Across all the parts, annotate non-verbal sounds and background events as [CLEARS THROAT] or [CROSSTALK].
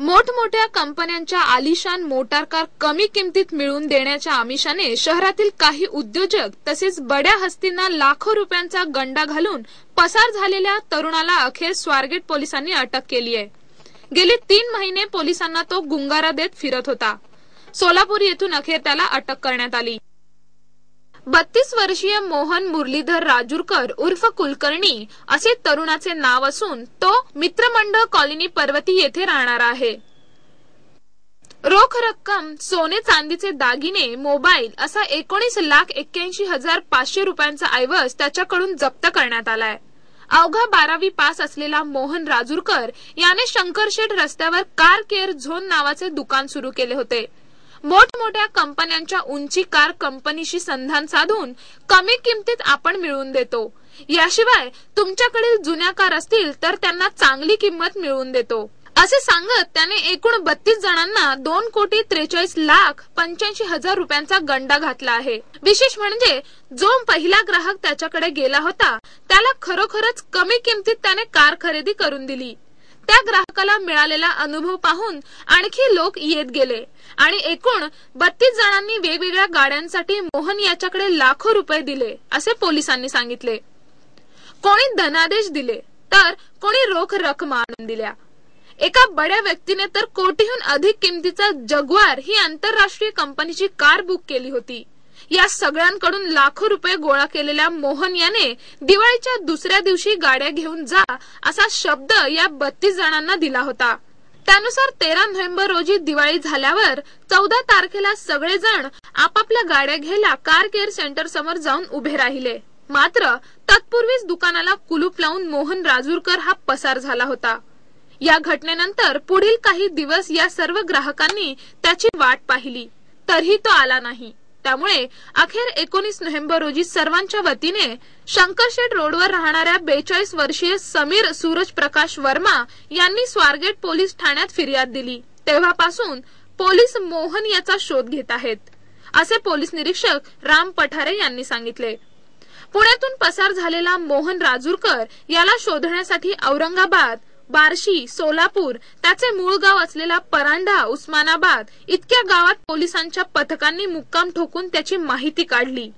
मोठमोठ्या कंपन्यांच्या आलिशान मोटार कार कमी किमतीत मिळवून देण्याच्या आमिषाने शहरातील काही उद्योजक तसेच बड्या हस्तींना लाखो रुपयांचा गंडा घालून पसार झालेल्या तरुणाला अखेर स्वारगेट पोलिसांनी अटक केली आहे. गेले तीन महिने पोलिसांना तो गुंगारा देत फिरत होता. सोलापूर येथून अखेर त्याला अटक करण्यात आली. बत्तीस वर्षीय मोहन मुरलीधर राजूरकर उर्फ कुलकर्णी असे तरुणाचे नाव असून तो मित्रमंडळ कॉलनी पर्वती येथे राहणार आहे. रोख रक्कम सोने चांदीचे दागिने मोबाईल असा एकोणीस लाख एक्क्याऐंशी हजार पाचशे रुपयांचा ऐवज त्याच्याकडून जप्त करण्यात आलाय. अवघा बारावी पास असलेला मोहन राजूरकर याने शंकरशेठ रस्त्यावर कार केअर झोन नावाचे दुकान सुरू केले होते. मोठमोठ्या कंपन्यांच्या उंची कार कंपनीशी संधान साधून कमी किमतीत आपण मिळवून देतो. याशिवाय तुमच्याकडील जुन्या कार असतील तर त्यांना चांगली किंमत मिळवून देतो. असे सांगत त्याने एकूण बत्तीस जणांना दोन कोटी त्रेचाळीस लाख पंच्याऐंशी हजार रुपयांचा गंडा घातला आहे. विशेष म्हणजे जो पहिला ग्राहक त्याच्याकडे गेला होता त्याला खरोखरच कमी किमतीत त्याने कार खरेदी करून दिली. त्या ग्राहकाला मिळालेला अनुभव पाहून आणखी लोक येत गेले. आणि एकूण बत्तीस जणांनी वेगवेगळ्या गाड्यांसाठी मोहन याच्याकडे लाखो रुपये दिले असे पोलिसांनी सांगितले. कोणी धनादेश दिले तर कोणी रोख रक्कम आणून दिल्या. एका बड्या व्यक्तीने तर कोटीहून अधिक किमतीचा जगवार ही आंतरराष्ट्रीय कंपनीची कार बुक केली होती. या सगळ्यांकडून लाखो रुपये गोळा केलेल्या मोहन याने दिवाळीच्या दुसऱ्या दिवशी गाड्या घेऊन जा असा शब्द या बत्तीस जणांना दिला होता. त्यानुसार तेरा नोव्हेंबर रोजी दिवाळी झाल्यावर चौदा तारखेला सगळेजण आपापल्या गाड्या घ्यायला कार केअर सेंटर समोर जाऊन उभे राहिले. मात्र तत्पूर्वीच दुकानाला कुलूप लावून मोहन राजूरकर हा पसार झाला होता. या घटनेनंतर पुढील काही दिवस या सर्व ग्राहकांनी त्याची वाट पाहिली. तरीही तो आला नाही. त्यामुळे अखेर एकोणीस नोव्हेंबर रोजी सर्वांच्या वतीने शंकरशेठ रोडवर राहणाऱ्या बेचाळीस वर्षीय समीर सूरज प्रकाश वर्मा यांनी स्वारगेट पोलीस ठाण्यात फिर्याद दिली. तेव्हापासून पोलीस मोहन याचा शोध घेत आहेत असे पोलीस निरीक्षक राम पठारे यांनी सांगितले. पुण्यातून पसार झालेला मोहन राजूरकर याला शोधण्यासाठी औरंगाबाद बार्शी सोलापूर त्याचे मूळ गाव असलेला परांडा उस्मानाबाद इतक्या गावात पोलिसांच्या पथकांनी मुक्काम ठोकून त्याची माहिती काढली.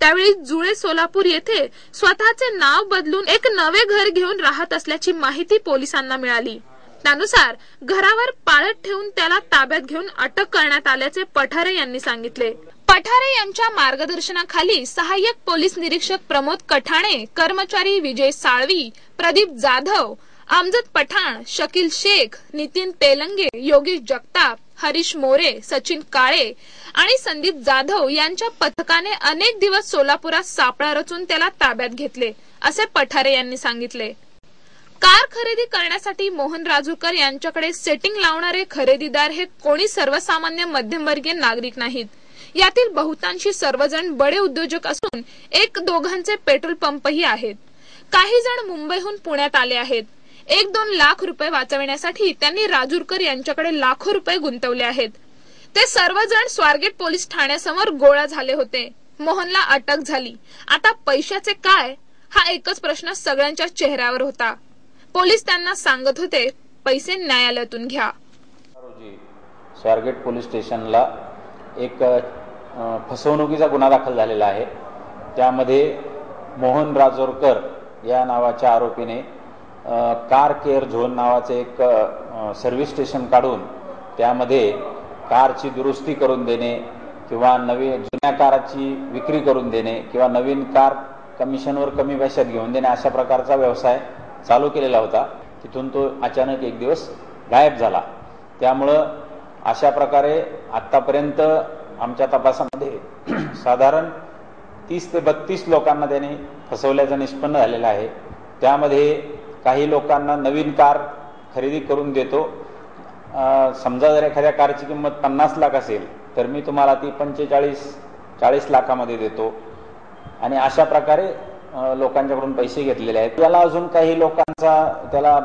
त्यावेळी जुळे सोलापूर येथे स्वतःचे नाव बदलून एक नवे घर घेऊन राहत असल्याची माहिती पोलिसांना मिळाली. त्यानुसार घरावर पाळत ठेवून त्याला ताब्यात घेऊन अटक करण्यात आल्याचे पठारे यांनी सांगितले. पठारे यांच्या मार्गदर्शनाखाली सहाय्यक पोलीस निरीक्षक प्रमोद कठाणे कर्मचारी विजय साळवी प्रदीप जाधव आमजद पठाण शकील शेख नितीन तेलंगे योगेश जगताप हरीश मोरे सचिन काळे आणि संदीप जाधव यांच्या पथकाने अनेक दिवस सोलापुरात सापळा रचून त्याला ताब्यात घेतले असे पठारे यांनी सांगितले. कार खरेदी करण्यासाठी मोहन राजूकर यांच्याकडे सेटिंग लावणारे खरेदीदार हे कोणी सर्वसामान्य मध्यमवर्गीय नागरिक नाहीत. यातील बहुतांशी सर्वजण बडे उद्योजक असून एक दोघांचे पेट्रोल पंपही आहेत. काही जण मुंबईहून पुण्यात आले आहेत. एक दोन लाख रुपये वाचविण्यासाठी त्यांनी राजूरकर यांच्याकडे लाखो रुपये गुंतवले आहेत. ते सर्वजण स्वारगेट पोलीस ठाण्यासमोर गोळा झाले होते. मोहनला अटक झाली. आता पैशाचे काय? हा एकच प्रश्न सगळ्यांच्या चेहऱ्यावर होता. पोलीस त्यांना सांगत होते पैसे न्यायालयातून घ्या. रोजी स्वारगेट पोलीस स्टेशनला एक फसवणुकीचा गुन्हा दाखल झालेला आहे. त्यामध्ये मोहन राजोरकर या नावाच्या आरोपीने कार केअर झोन नावाचे एक सर्व्हिस स्टेशन काढून त्यामध्ये कारची दुरुस्ती करून देणे किंवा नवीन जुन्या काराची विक्री करून देणे किंवा नवीन कार कमिशनवर कमी पैशात घेऊन देणे अशा प्रकारचा व्यवसाय चालू केलेला होता. तिथून तो अचानक एक दिवस गायब झाला. त्यामुळं अशा प्रकारे आत्तापर्यंत आमच्या तपासामध्ये [CLEARS THROAT] साधारण तीस ते बत्तीस लोकांना त्याने फसवल्याचं निष्पन्न झालेलं आहे. त्यामध्ये काही लोकांना नवीन कार खरेदी करून देतो. समजा जर एखाद्या कारची किंमत पन्नास लाख असेल तर मी तुम्हाला ती पंचेचाळीस चाळीस लाखामध्ये देतो. आणि अशा प्रकारे लोकांच्याकडून पैसे घेतलेले आहेत. त्याला अजून काही लोकांचा त्याला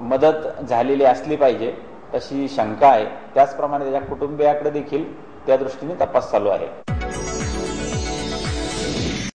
मदत झालेली असली पाहिजे अशी शंका आहे. त्याचप्रमाणे त्याच्या कुटुंबियाकडे देखील त्या दृष्टीने तपास चालू आहे.